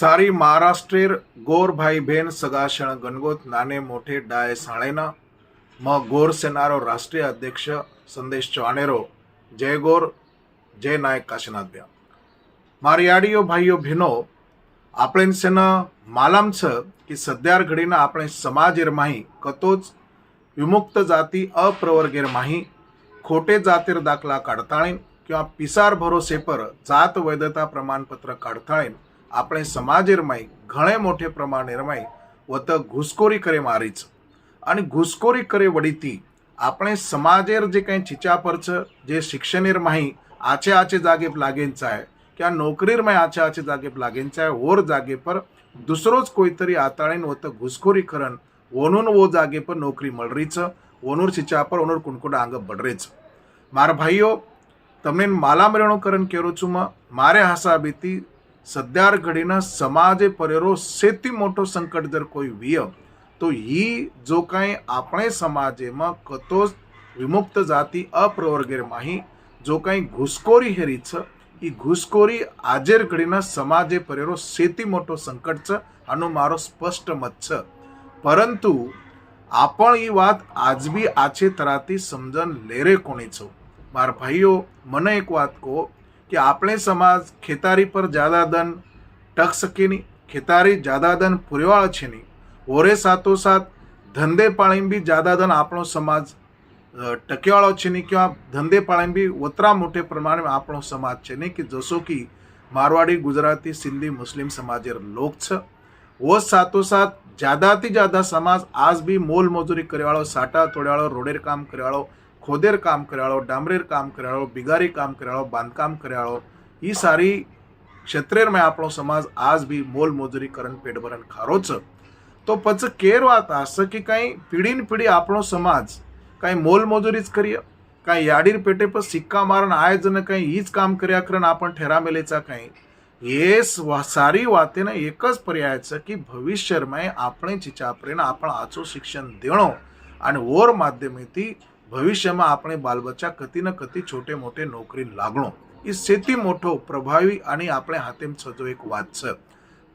सारी महाराष्ट्रेर गोर भाई बहीण सगाशण गणगोत नाणे मोठे डाय साळेना मग गोर सेनारो राष्ट्रीय अध्यक्ष संदेश चौहानेरो जय गोर जय नायक काशीनाथ ब्या મારી યાડીઓ ભાઈઓ બહેનો આપણે સેના માલામ છે કે સદ્યાર ઘડીના આપણે સમાજેર માહી કતોજ વિમુક્ત જાતિ અપ્રવર્ગેર માહી ખોટે જાતીર દાખલા કાઢતાળીન किंवा पिसार भरोसे पर जात वैधता प्रमाणपत्र काढताळीन આપણે સમાજ એરમાઈ ઘણે મોટે પ્રમાણે રમાઈ વત ઘૂસખોરી કરે મારી છે અને ઘૂસખોરી કરે વડીતી આપણે સમાજેર જે કંઈ છીચા પર છે જે શિક્ષણેર માહી આછે આછે જાગે લાગેન ચાહે કે આ નોકરીર માં આછે આછे जागे लागेन चाहे और जागे पर दुसरोच कोणतरी हाताळेन होतं घुसखोरी करन ओनून वो जागे पर नोकरी મળરીच ओनूर छिचा पर ओनूर कुणकुडा आंग बडरेच મારા ભાઈઓ તમને માલા મરણો કરન કેરો છું મારે હાસાબીતી સદ્યાર ઘડીના સમાજે પરેરો સેથી મોટો સંકટ જર કોઈ વિય તો ही जो काही આપણે સમાજેમાં કતો વિમુક્ત જાતિ અપ્રવર્ગેર માહી જો काही ઘુસખોરી હેરી છે એ ઘુસખોરી આજેર ઘડીના સમાજે પરેરો સેથી મોટો સંકટ છે આનો મારો સ્પષ્ટ મત છે પરંતુ આપણ એ વાત આજ બી આછે તરાથી સમજણ લેરે કોની છો મારા ભાઈઓ મને એક વાત કહો કે આપણે સમાજ ખેતારી પર જ્યાદા દન ટક શકે નહીં ખેતારી જ્યાદા દન પુરેવાળ છે નહીં ઓરે સાથોસાથ ધંધે પાળીને બી જ્યાદા દન આપણો સમાજ અ, ટકેવાળો છે નહીં किंवा ધંધે પાળીને બી ઓતરા મોટે પ્રમાણે આપણો સમાજ છે નહીં કે જસો કે મારવાડી ગુજરાતી સિંધી મુસ્લિમ સમાજેર લોક છે વો સાથોસાથ જ્યાદાથી જ્યાદા સમાજ આજ બી મોલ મજૂરી કરેવાળો સાટા તોડવાળો રોડેર કામ કરેવાળો ખોદેર કામ કરેવાળો ડામરેર કામ કરેવાળો બિગારી કામ કરેવાળો બાંધકામ કરેવાળો એ સારી ક્ષેત્રેરમાં આપણો સમાજ આજ બી મોલ મજૂરી કરન પેટ ભરન ખારો છે તો પછી કેર વાત હશે કે કાંઈ પીઢી પીઢી આપણો સમાજ કાંઈ મોલ મજૂરી જ કરીએ કાંઈ યાડીર પેટે પર સિક્કા મારણ આય જને કાંઈ ઈ જ કામ કર્યા કરન आपण ठेरामेलेचा કાંઈ એ સ્વ- સારી વાતેને એક જ પર્યાય છે કે ભવિષ્યમાં આપણે ચિચાપરીને આપણે આચું શિક્ષણ દેણો અને ઓર માધ્યમેથી ભવિષ્યમાં આપણે બાલબચ્ચા કતી ને કતી છોટે મોટે નોકરી લાગણો એ સેથી મોટો પ્રભાવી અને આપણે હાથેમ છજો એક વાત છે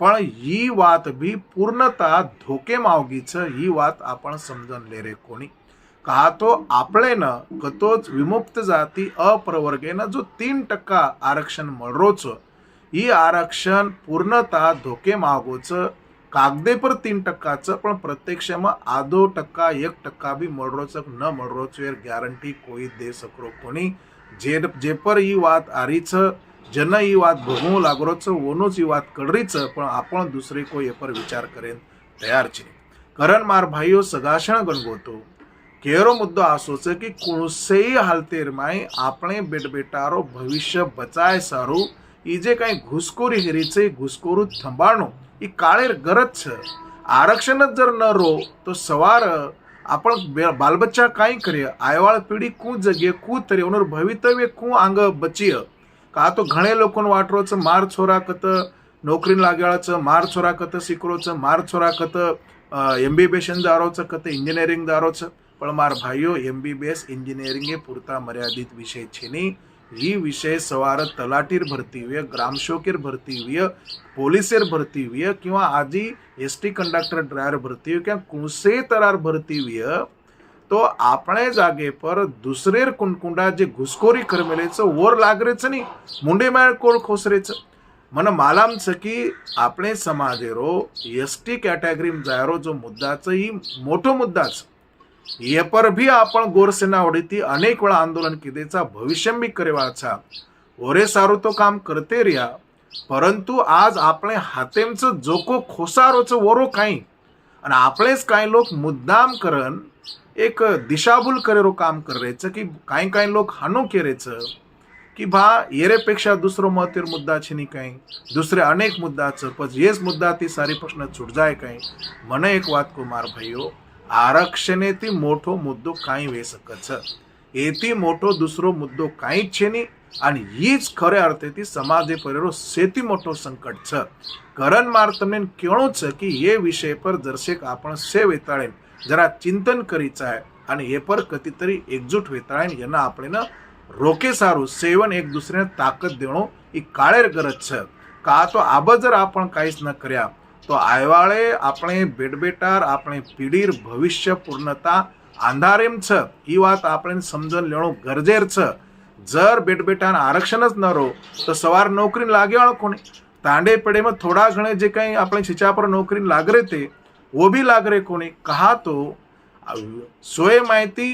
પણ ઈ વાત બી પૂર્ણતા ધોકેમાં આવગી છે ઈ વાત आपण સમજણ લેરે કોની का तो આપણે ન કતો જ વિમુક્ત જાતિ અપ્રવર્ગેના જો तीन टक्का आरक्षण મળરો છે ही आरक्षण पूर्णतः धोके मागोचं कागदे पर तीन टक्काचं पण प्रत्यक्षाમાં आधो टक्का एक टक्का બી મળરો છક ન મળરો છો યાર ગેરંટી કોઈ દે શકરો કોની. જે જે પર ઈ વાત આરી છે, જેને ઈ વાત ભોગવું લાગરો છે, ઓનો જ વાત કડરી છે, પણ આપણ દૂસરી કોઈ એ પર વિચાર કરે તૈયાર છે કરણ, માર ભાઈઓ સગાશણ ગણગોતો ઘેરો મુદ્દો આસો છે કે કોણસેય હાલતેરમાં આપણે બેટ બેટારો ભવિષ્ય બચાય સારું જે કાંઈ ઘુસખોરી હેરી છે એ ઘુસખોરું થંભાળનું એ કાળેર ગરજ છે આરક્ષણ જ જર ન રો તો સવાર आपण બે- બાલબચ્ચા કાંઈ કરીએ આયવાળ પેઢી કું જગ્યાએ કું તરી ઓનર ભવિતવ્ય કું આંગ બચીએ કા તો ઘણે લોકોનો વાટરો છે માર છોરા કત નોકરી લાગ્યા છે માર છોરા કત શીકરો છે માર છોરા કત એમબીબીએસ દારો છે કત એન્જિનિયરિંગ દારો છે પણ મારા ભાઈઓ એમબીબીએસ એન્જિનિયરિંગ એ પૂરતા મર્યાદિત વિષય છે નહીં ही विषय सवार तलाटीर भरती हुई ग्रामशोकेर भरती हुई पोलिसेर भरती हुई किंवा आजी एस टी कंडक्टर ड्रायव्हर भरती हुई किंवा कुणसे तरार भरती हुई तो આપણે જાગે પર દુસરેર કુંડકુંડા જે ઘુસખોરી કરમેલે છે ઓર લાગરે છે નહીં મુંડે માર કોળ ખોસરે છે મને માલામ છે કે આપણે સમાજેરો એસટી કેટેગરી જાયરો જો મુદ્દા છે એ મોટો મુદ્દા છે येपर भी आपण गोरसेना ओढीती अनेक वेळा आंदोलन किदेचा भविष्यंबी करेवाचा ओरे सारू तो काम करते रिया. परंतु आज आपले हातेमचं जोको खोसारोचं वरो काही. आणि आपलेच काही लोक मुद्दाम करण एक दिशाभूल करेरो काम करायचं की काही काही लोक हानू केरेचं. की भा येरेपेक्षा दुसरो महत्त्व मुद्दा छिनी काही दुसरे अनेक मुद्दाचं पण येच मुद्दा ती सारी प्रश्न छूट जाय काही. मन एक वाद कुमार भाईओ આરક્ષણેથી મોટો મુદ્દો કાંઈ વે શકે છે એથી મોટો દુસરો મુદ્દો કાંઈ જ છે નહીં અને એ જ ખરે અર્થેથી સમાજે પરેલો સેથી મોટો સંકટ છે કરણ માર તમને કેણું છે કે એ વિષય પર દર્શક આપણ સે વેતાળે જરા ચિંતન કરી ચાહે અને એ પર કતિતરી એકજૂટ વેતાળે એના આપણે રોકે સારું સેવન એક દુસરેને તાકત દેણો એ કાળેર ગરજ છે का તો આબ જર आपण काहीच न કર્યા તો આયવાળે આપણે બેડબેટાર આપણે પીડીર ભવિષ્ય પૂર્ણતા આંધારેમ છે એ વાત આપણે સમજણ લેણું ગરજેર છે જર બેટબેટાના આરક્ષણ જ ન રહો તો સવાર નોકરીને લાગ્યો કોને તાંડે પડેમાં થોડા ઘણે જે કંઈ આપણે છીચા પર નોકરીને લાગરે તે વો બી લાગરે કોને કહા તો સોય માહિતી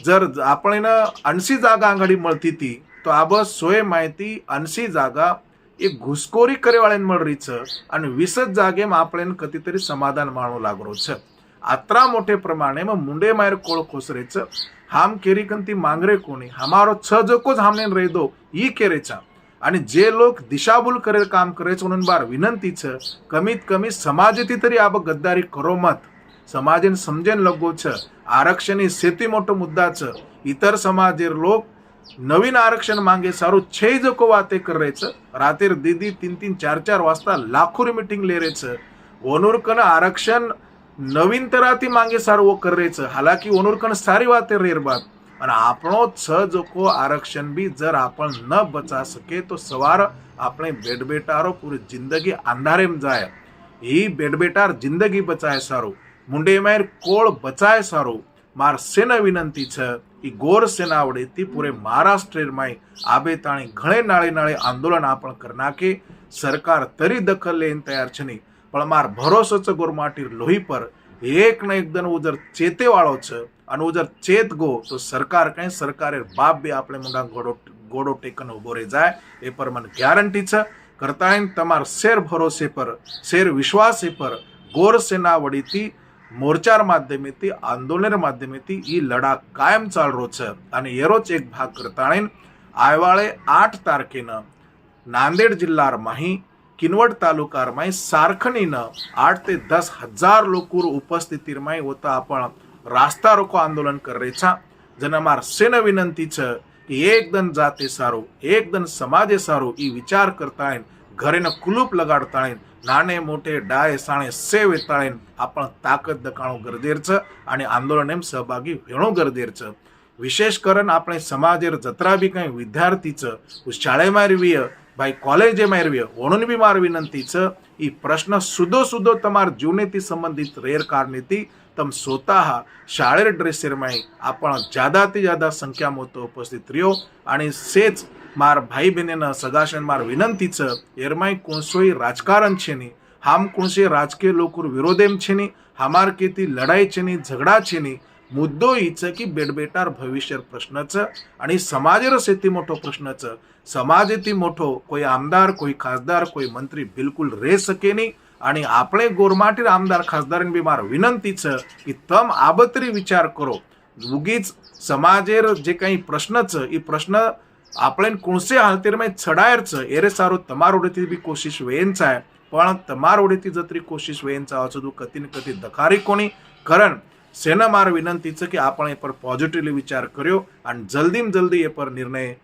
જર આપણને અણસી જાગા આંગળી મળતી હતી તો આ બસ સોય માહિતી અણસી જાગા एक घुसखोरी करे वाले मिली च विसत जागे मैं कति तरी समाधान मानू लगलो अत्रा मोठे प्रमाणे में मुंडे मायर को खोसरे च हम केरी कन ती मांगरे कोणी हमारो छ जो कुछ हमने रे दो ही केरे चा आणि जे लोक दिशाभूल करे काम करेच म्हणून बार विनंतीच कमीत कमी समाज ती तरी आप गद्दारी करो मत. समाजेन समजेन लगोच आरक्षण शेती मोठ मुद्दाच. इतर समाजेर लोक नवीन आरक्षण मागे सारू छे जको वाते कर रहे છે रातेर दीदी तीन तीन चार चार वाजता लाखोरी मीटिंग ले रहे છે ओनुरकन आरक्षण नवीन तराती मागे सारू वो कर रहे છે हालाकी ओनुरकन सारी वाते रेर बात અને આપણો છ જોકો આરક્ષણ બી જર આપણ ન બચા શકે તો સવાર આપણે બેડબેટારો પૂરી જિંદગી અંધારેમ જાય એ બેડબેટાર જિંદગી બચાય સારું મુંડે માર કોળ બચાય સારું માર સેના વિનંતી છે એ ગોર સેના વડેથી પૂરે મહારાષ્ટ્રમાં આબે તાણી ઘણે નાળે નાળે આંદોલન આપણ કરી નાખે. સરકાર તરી દખલ લઈને તૈયાર છે નહીં. પણ માર ભરોસો છે ગોર માટી લોહી પર. એક ને એકદમ ઉજર ચેતે વાળો છે અને ઉજર ચેત ગો, તો સરકાર કઈ સરકારે બાપ બી આપણે મુંડા ગોડો ગોડો ટેકન ઊભો રહી જાય. એ પર મને ગેરંટી છે. કરતા તમાર શેર ભરોસે પર, શેર વિશ્વાસે પર ગોર સેના વડીથી মোর্চার মাধ্যমেতে आंदोलन মাধ্যমেতে এই લડા કાયમ कायम છે અને आणि येरोच एक भाग કરતાણે आयवाळे आठ તારखेनं नांदेड जिल्हारमाही किनवट तालुका माई तालुकारमाही न आठ ते दस हजार लोक लोकूर उपस्थितीरमाही होता आपण रास्ता रोको आंदोलन करेचा जनमार सेन विनंतीचं की एक दन जाते सारो एक दन समाजे सारो ई विचार करतायन ઘરેને કુલુપ લગાડતા નાને મોટે ડાય સાણે સે વેતાળે આ પણ તાકત દકાણું ગરદેર છે અને આંદોલન એમ સહભાગી ઘણો ગરદેર છે વિશેષ કરીને આપણે સમાજેર જતરા બી કંઈ વિદ્યાર્થી છે શાળેમાં રહીએ ભાઈ કોલેજેમાં રહીએ ઓણું બી મારી વિનંતી છે એ પ્રશ્ન સુદો સુદો તમારા જીવનીથી સંબંધિત રેરકારનીથી તમ સોતા શાળેર ડ્રેસેરમાં આપણ જ્યાદાથી જ્યાદા સંખ્યામાં તો ઉપસ્થિત રહ્યો અને સેજ मार भाई બહેનના सगाशन मार વિનંતી एरमाई कोणसोई राजकारण छेनी हाम નહીં राजकीय કોણસે विरोधेम छेनी हमार છે लढाई छेनी झगडा छेनी मुद्दो हीच की बेडबेटार भविष्य प्रश्नाचं आणि समाज रस मोठो प्रश्नाचं. समाज येते मोठो कोई आमदार कोई खासदार कोई मंत्री बिलकुल रे सके आणि आपले गोरमाटीर आमदार खासदारांनी बीमार विनंतीचं की तम आबतरी विचार करो. उगीच समाजेर जे काही प्रश्नचं ई प्रश्न આપણે છે. એરે સારું તમારોડેથી બી કોશિશ વેંચાય પણ તમારોડેથી જતરી કોશિશ વેન છે તો કતી દખારી કોની? કરણ સેના માર વિનંતી છે કે આપણે એ પર પોઝિટિવલી વિચાર કર્યો અને જલ્દીમાં જલ્દી એ પર નિર્ણય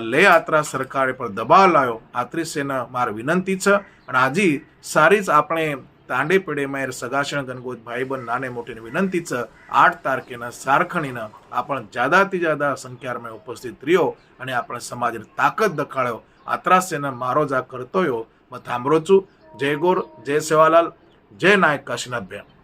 લે આત્રા સરકારે પર દબાવ લાવ્યો આત્રી સેના માર વિનંતી છે. અને હજી સારી જ આપણે તાંડે પેડે માર સગાશણ ગનગોત ભાઈબંધ નાને મોટીની વિનંતી છે આઠ તારીખેના સારખણીના આપણે જ્યાદાથી જ્યાદા સંખ્યામાં ઉપસ્થિત રહ્યો અને આપણે સમાજને તાકત દખાડ્યો આત્રા સેના મારો જ આ કરતોયો હું થાંભળો છું જય ગોર જય સેવાલાલ જય નાયક કાશીનાથ ભાઈ